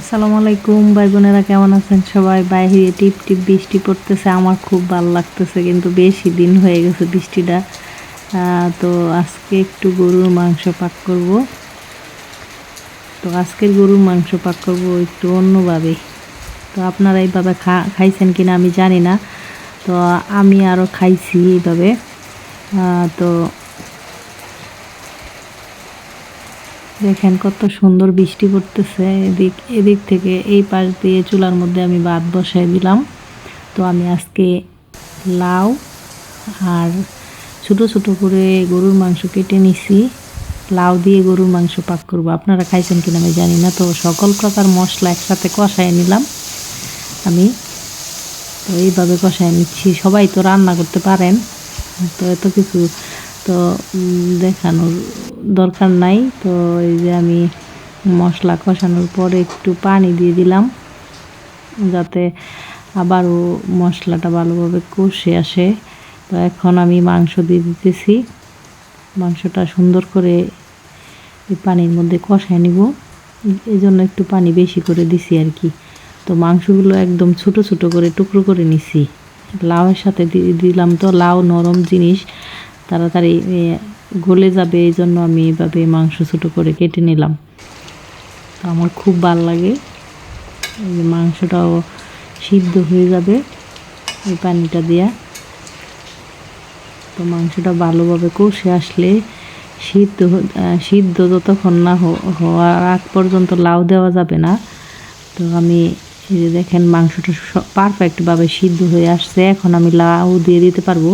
আসসালামু আলাইকুম ভাই বোনেরা কেমন আছেন সবাই? বাইরে টিপ টিপ বৃষ্টি পড়তেছে, আমার খুব ভালো লাগতেছে, কিন্তু বেশি দিন হয়ে গেছে বৃষ্টিটা। তো আজকে একটু গরুর মাংস পাক করব। তো আজকের গরুর মাংস পাক করব একটু অন্যভাবে। তো আপনারা এইভাবে খা, খাইছেন কিনা আমি জানি না। তো আমি আরও খাইছি এইভাবে। তো দেখেন কত সুন্দর বৃষ্টি পড়তেছে। এদিক এদিক থেকে এই পাশ দিয়ে চুলার মধ্যে আমি ভাত বসাই দিলাম। তো আমি আজকে লাউ আর ছোট ছোট করে গরুর মাংস কেটে নিছি। লাউ দিয়ে গরুর মাংস পাক করব। আপনারা খাইছেন কিনা আমি জানি না, তো সকল প্রকার মশলা একসাথে কষায় নিলাম আমি। তো এইভাবে কষায় নিচ্ছি। সবাই তো রান্না করতে পারেন, তো এত কিছু তো দেখানোর দরকার নাই। তো এই যে আমি মশলা কষানোর পরে একটু পানি দিয়ে দিলাম, যাতে আবারও মশলাটা ভালোভাবে কষে আসে। তো এখন আমি মাংস দিয়ে দিতেছি। মাংসটা সুন্দর করে এই পানির মধ্যে কষায় নিব। এই জন্য একটু পানি বেশি করে দিছি আর কি। তো মাংসগুলো একদম ছোট ছোট করে টুকরো করে নিছি। লাউয়ের সাথে দিলাম তো লাউ নরম জিনিস। তাড়াতাড়ি গলে যাবে এই জন্য আমি এভাবে মাংস ছোটো করে কেটে নিলাম। তো আমার খুব ভালো লাগে। মাংসটাও সিদ্ধ হয়ে যাবে এই পানিটা দিয়া। তো মাংসটা ভালোভাবে কষে আসলে সিদ্ধ সিদ্ধ যতক্ষণ না হওয়ার আগ পর্যন্ত লাউ দেওয়া যাবে না। তো আমি এই যে দেখেন মাংসটা পারফেক্টভাবে সিদ্ধ হয়ে আসছে। এখন আমি লাউ দিয়ে দিতে পারব।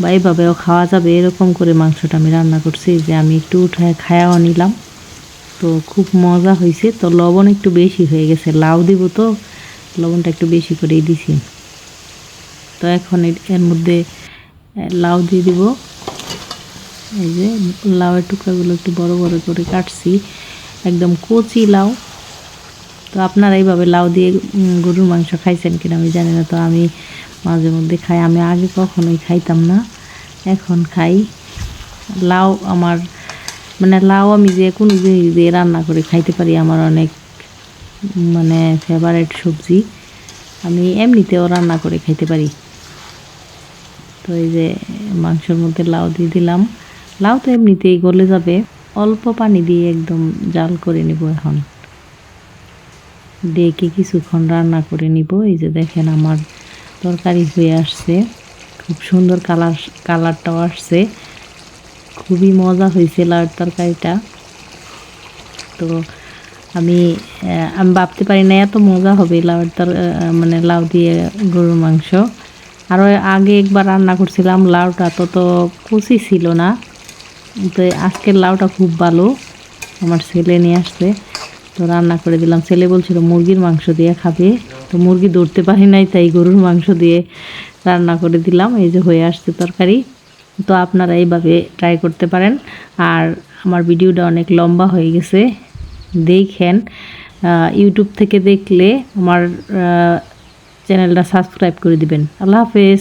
বা এইভাবেও খাওয়া যাবে। এরকম করে মাংসটা আমি রান্না করছি, যে আমি একটু উঠায় খায়াও নিলাম। তো খুব মজা হয়েছে তো লবণ একটু বেশি হয়ে গেছে। লাউ দিব তো, লবণটা একটু বেশি করেই দিছি। তো এখন এর মধ্যে লাউ দিয়ে দিব। এই যে লাউয়ের টুকরাগুলো একটু বড় বড় করে কাটছি। একদম কচি লাউ। তো আপনারা এইভাবে লাউ দিয়ে গরুর মাংস খাইছেন কিনা আমি জানি না। তো আমি মাঝে মধ্যে খাই। আমি আগে কখনোই খাইতাম না, এখন খাই। লাউ আমার মানে লাউ আমি যে কোনো জিনিস দিয়ে রান্না করে খাইতে পারি, আমার অনেক মানে ফেভারেট সবজি। আমি এমনিতেও রান্না করে খাইতে পারি। তো এই যে মাংসের মধ্যে লাউ দিয়ে দিলাম। লাউ তো এমনিতেই গলে যাবে। অল্প পানি দিয়ে একদম জাল করে নিব এখন। ডেকে কিছুক্ষণ রান্না করে নিব। এই যে দেখেন আমার তরকারি হয়ে আসছে। খুব সুন্দর কালার, কালারটাও আসছে। খুবই মজা হয়েছে লাউয়ের তরকারিটা। তো আমি আমি ভাবতে পারি না এত মজা হবে লাউয়ের তর মানে লাউ দিয়ে গরুর মাংস। আরও আগে একবার রান্না করছিলাম, লাউটা তত কুচি ছিল না। তো আজকের লাউটা খুব ভালো। আমার ছেলে নিয়ে আসছে। তো রান্না করে দিলাম। ছেলে বলছিল, মুরগির মাংস দিয়ে খাবে। তো মুরগি ধরতে পারি নাই, তাই গরুর মাংস দিয়ে রান্না করে দিলাম, এই যে হয়ে আসছে তরকারি। তো আপনারা এইভাবে ট্রাই করতে পারেন। আর আমার ভিডিওটা অনেক লম্বা হয়ে গেছে, দেখেন ইউটিউব থেকে দেখলে আমার চ্যানেলটা সাবস্ক্রাইব করে দিবেন। আল্লাহ হাফেজ।